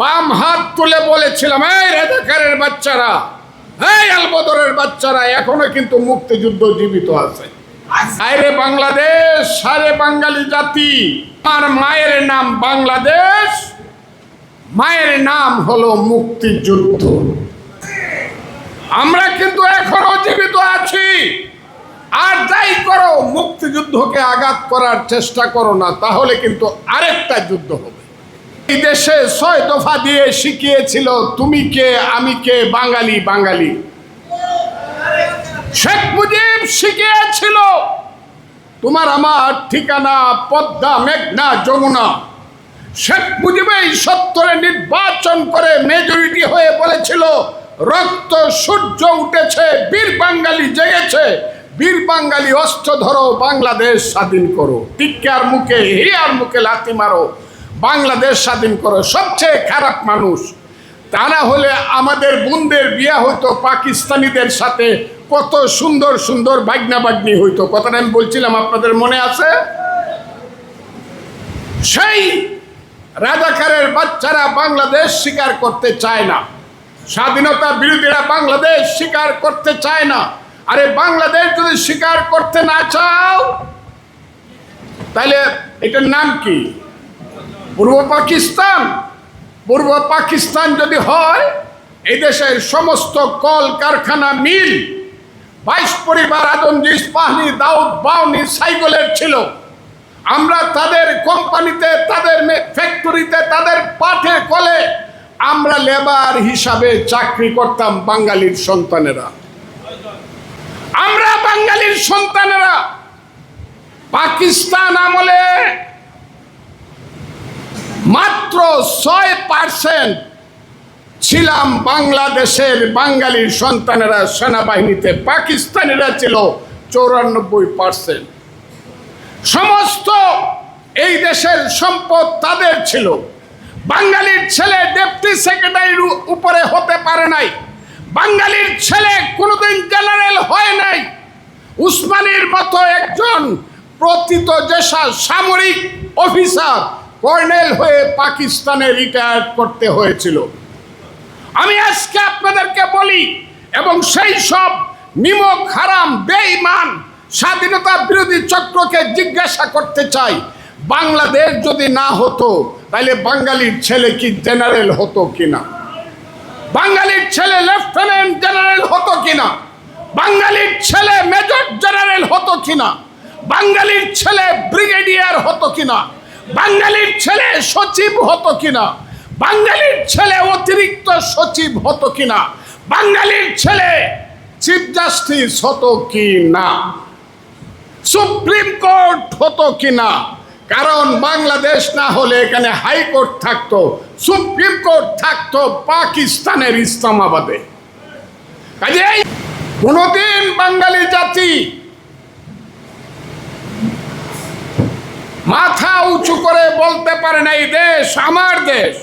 বাম হাত তুলে বলেছিলাম, এই রাজাকারের বাচ্চারা, এই আলবদরের বাচ্চারা, এখনও কিন্তু মুক্তিযুদ্ধ জীবিত আছে। আরে বাংলাদেশ সারে বাঙালি জাতি আর মায়ের নাম বাংলাদেশ, মায়ের নাম হলো মুক্তিযুদ্ধ। আমরা কিন্তু এখনও জীবিত আছি। আর যাই করো, মুক্তিযুদ্ধকে আঘাত করার চেষ্টা করো না, তাহলে কিন্তু আরেকটা যুদ্ধ হবে। এই দেশে ছয় দফা দিয়ে শিখিয়েছিল, তুমি কে, আমি কে, বাঙালি বাঙালি? শেখ মুজিব শিখিয়েছিল, তোমার আমার ঠিকানা পদ্মা, মেঘনা, যমুনা। শেখ মুজিব এই সত্তরে নির্বাচন করে মেজরিটি হয়ে বলেছিল, রক্ত, সূর্য উঠেছে, বীর বাঙালি জেগেছে। বীর বাঙালি অস্ত্র ধরো, বাংলাদেশ স্বাধীন করো। টিক্কার মুখে, হিয়ার মুখে লাথি মারো। বাংলাদেশ স্বাধীন করে, সবচেয়ে খারাপ মানুষ। তা না হলে আমাদের বোনদের বিয়া হতো পাকিস্তানিদের সাথে কত সুন্দর সুন্দর বাগনা বাগনি হইতো। কথাটা আমি বলছিলাম, আপনাদের মনে আছে? সেই রাজাকারের বাচ্চারা বাংলাদেশ স্বীকার করতে চায় না। স্বাধীনতা বিরোধীরা বাংলাদেশ স্বীকার করতে চায় না। আরে বাংলাদেশ যদি স্বীকার করতে না চাও, তাহলে এটার নাম কি? পূর্ব পাকিস্তান পূর্ব পাকিস্তান যদি হয়, এই দেশের সমস্ত কল কারখানা মিল, বাইশ পরিবার আদমজিস পাহনি দাউদ, বাউনি সাইকেলের ছিল। আমরা তাদের কোম্পানিতে, তাদের ফ্যাক্টরিতে, তাদের পাঠে, কলে আমরা লেবার হিসাবে চাকরি করতাম বাঙালির সন্তানেরা। আমরা বাঙালির সন্তানেরা। পাকিস্তান আমলে মাত্র ছয় পার্সেন্ট ছিলাম বাংলাদেশের বাঙালির সন্তানেরা সেনাবাহিনীতে, পাকিস্তানিরা ছিল চৌরানব্বই পার্সেন্ট সমস্ত এই দেশের সম্পদ তাদের ছিল। বাঙালির ছেলে ডেপুটি সেক্রেটারির উপরে হতে পারে নাই। বাঙালির ছেলে কোনোদিন জেনারেল হয় নাই। উসমানীর মতো একজন প্রথিত যেসা সামরিক অফিসার কর্নেল হয়ে পাকিস্তানে রিটায়ার করতে হয়েছিল। আমি আজকে আপনাদেরকে বলি, এবং সেই সব নিমক হারাম, বেঈমান, স্বাধীনতা বিরোধী চক্রকে জিজ্ঞাসা করতে চাই, বাংলাদেশ যদি না হতো, তাহলে বাঙালির ছেলে কি জেনারেল হতো কিনা? বাঙালির ছেলে লেফটেন্যান্ট জেনারেল হতো কিনা? বাঙালির ছেলে মেজর জেনারেল হতো কিনা? বাঙালির ছেলে ব্রিগেডিয়ার হতো কিনা? বাঙালির ছেলে সচিব হতো কিনা? বাঙালির ছেলে অতিরিক্ত সচিব হতো কিনা? বাঙালির ছেলে চিফ জাস্টিস হতো কি না সুপ্রিম কোর্ট হতো কি না কারণ বাংলাদেশ না হলে এখানে হাইকোর্ট থাকতো, সুপ্রিম কোর্ট থাকতো পাকিস্তানের ইসলামাবাদে। কাজেই কোনোদিন বাঙালি জাতি মাথা উঁচু করে বলতে পারে না, এই দেশ আমার দেশ।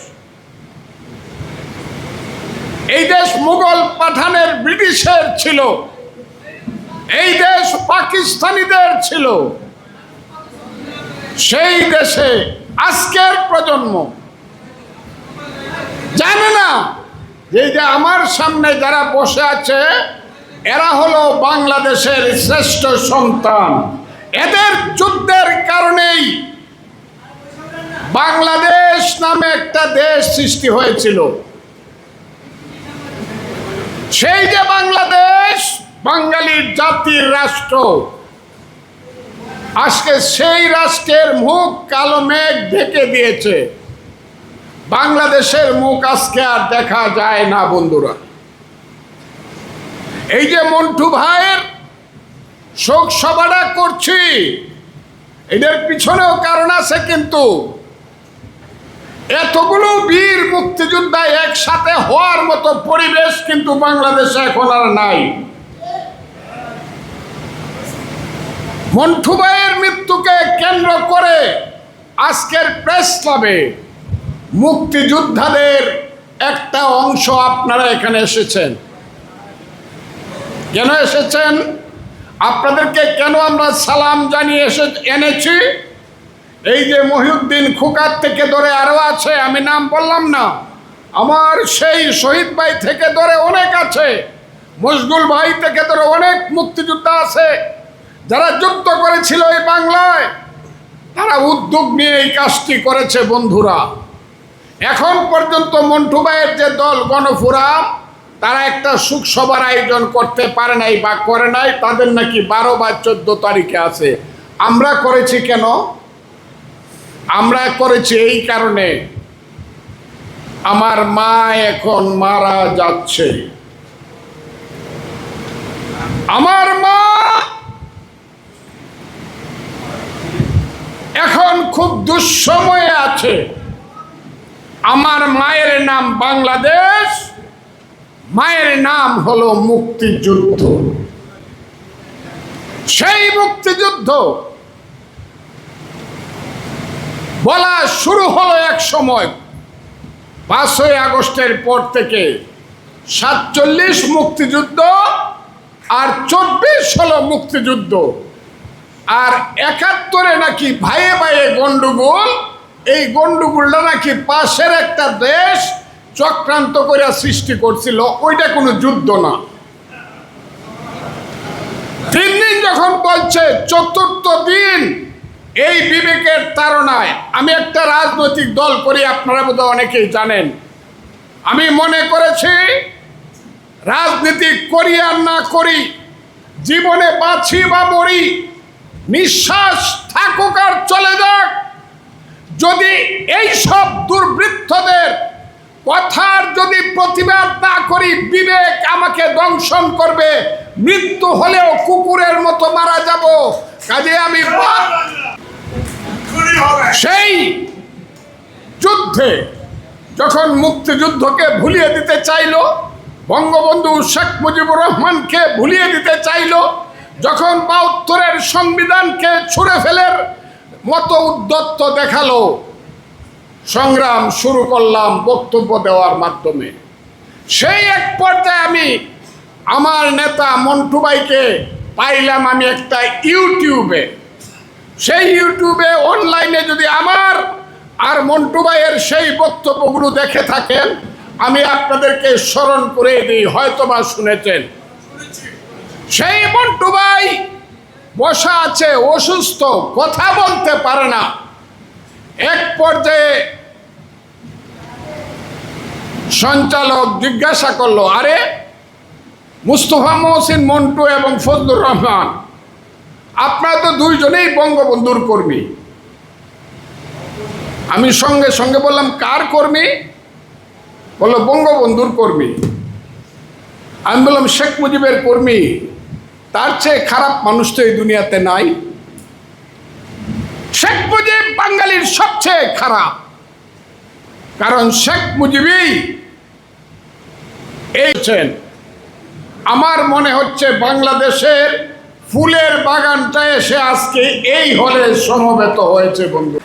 এই দেশ মুঘল পাঠানের ব্রিটিশের ছিল। এই দেশ পাকিস্তানিদের ছিল। সেই দেশে আজকের প্রজন্ম। জানে না যে আমার সামনে যারা বসে আছে, এরা হলো বাংলাদেশের শ্রেষ্ঠ সন্তান। এদের যুদ্ধের কারণেই বাংলাদেশ নামে একটা দেশ সৃষ্টি হয়েছিল। সেই যে বাংলাদেশ, বাঙালির জাতির রাষ্ট্র, আজকে সেই রাষ্ট্রের মুখ কালো মেঘ ঢেকে দিয়েছে। বাংলাদেশের মুখ আজকে আর দেখা যায় না, বন্ধুরা। এই যে মন্টু ভাইয়ের শোক সভাটা করছি। এদের পিছনেও কারণ আছে কিন্তু এতগুলো বীর মুক্তিযোদ্ধা একসাথে হওয়ার মতো পরিবেশ কিন্তু বাংলাদেশে এখন আর নাই। মন্টু ভাইয়ের মৃত্যুকে কেন্দ্র করে আজকের প্রেস ক্লাবে মুক্তিযোদ্ধাদের একটা অংশ আপনারা এখানে এসেছেন। কেন এসেছেন? আপনাদেরকে কেন আমরা সালাম জানিয়ে এসে এনেছি? এই যে মহিউদ্দিন খুকার থেকে ধরে আরও আছে, আমি নাম বললাম না। আমার সেই শহীদ ভাই থেকে ধরে অনেক আছে। মশগুল ভাই থেকে ধরে অনেক মুক্তিযোদ্ধা আছে। যারা যুদ্ধ করেছিল এই বাংলায়, তারা উদ্যোগ নিয়ে এই কাজটি করেছে বন্ধুরা। এখন পর্যন্ত মন্টু ভাইয়ের যে দল গণফোরাম তারা একটা সুখ সভার আয়োজন করতে পারে নাই বা করে নাই, তাদের নাকি বারো বা চোদ্দ তারিখে আছে। আমরা করেছি কেন? আমরা করেছি এই কারণে। আমার মা এখন মারা যাচ্ছে। আমার মা এখন খুব দুঃসময়ে আছে। আমার মায়ের নাম বাংলাদেশ। মায়ের নাম হলো মুক্তিযুদ্ধ। সেই মুক্তিযুদ্ধ বলা শুরু হলো এক সময়। পাঁচই আগস্টের পর থেকে সাতচল্লিশ মুক্তিযুদ্ধ আর চব্বিশ হলো মুক্তিযুদ্ধ। আর একাত্তরে নাকি ভাইয়ে ভাইয়ে গন্ডগোল এই গন্ডগোলটা নাকি পাশের একটা দেশ চক্রান্ত করে সৃষ্টি করছিল, ওইটা কোনো যুদ্ধ না। তিন দিন যখন বলছে, চতুর্থ দিন, এই বিবেকের তাড়নায়, আমি একটা রাজনৈতিক দল করি, আপনারা বোধহয় অনেকেই জানেন। আমি মনে করেছি, রাজনীতি করি আর না করি, জীবনে বাঁচি বা মরি, নিঃশ্বাস থাকুক আর চলে যাক। যদি এই সব দুর্বৃত্তদের কথার যদি প্রতিবাদ না করি বিবেক আমাকে দংশন করবে। মৃত্যু হলেও কুকুরের মতো মারা যাব। কাজে আমি সেই যুদ্ধে যখন মুক্তিযুদ্ধকে ভুলিয়ে দিতে চাইলো বঙ্গবন্ধু শেখ মুজিবুর রহমানকে ভুলিয়ে দিতে চাইলো যখন বাহাত্তরের সংবিধানকে ছুঁড়ে ফেলের মতো উদ্যত্ত দেখাল সংগ্রাম শুরু করলাম বক্তব্য দেওয়ার মাধ্যমে। সেই এক পর্যায়ে আমি আমার নেতা মন্টু ভাইকে পাইলাম আমি একটা ইউটিউবে। সেই ইউটিউবে অনলাইনে যদি আমার আর মন্টু ভাইয়ের সেই বক্তব্যগুলো দেখে থাকেন, আমি আপনাদেরকে স্মরণ করে দিই, হয়তোবা শুনেছেন। সেই মন্টু ভাই বসা আছে, অসুস্থ, কথা বলতে পারে না। এক পর্যায়ে সঞ্চালক জিজ্ঞাসা করল, আরে, মুস্তফা মহসিন, মন্টু এবং ফজলুর রহমান, আপনারা তো দুইজনেই বঙ্গবন্ধুর কর্মী। আমি সঙ্গে সঙ্গে বললাম, কার কর্মী? বলল, বঙ্গবন্ধুর কর্মী। আমি বললাম, শেখ মুজিবের কর্মী? তার চেয়ে খারাপ মানুষ তো এই দুনিয়াতে নাই। শেখ মুজিব বাঙালির সবচেয়ে খারাপ, কারণ শেখ মুজিবই এইছেন আমার মনে হচ্ছে বাংলাদেশের ফুলের বাগানটা এসে আজকে এই হলে সমবেত হয়েছে বন্ধু।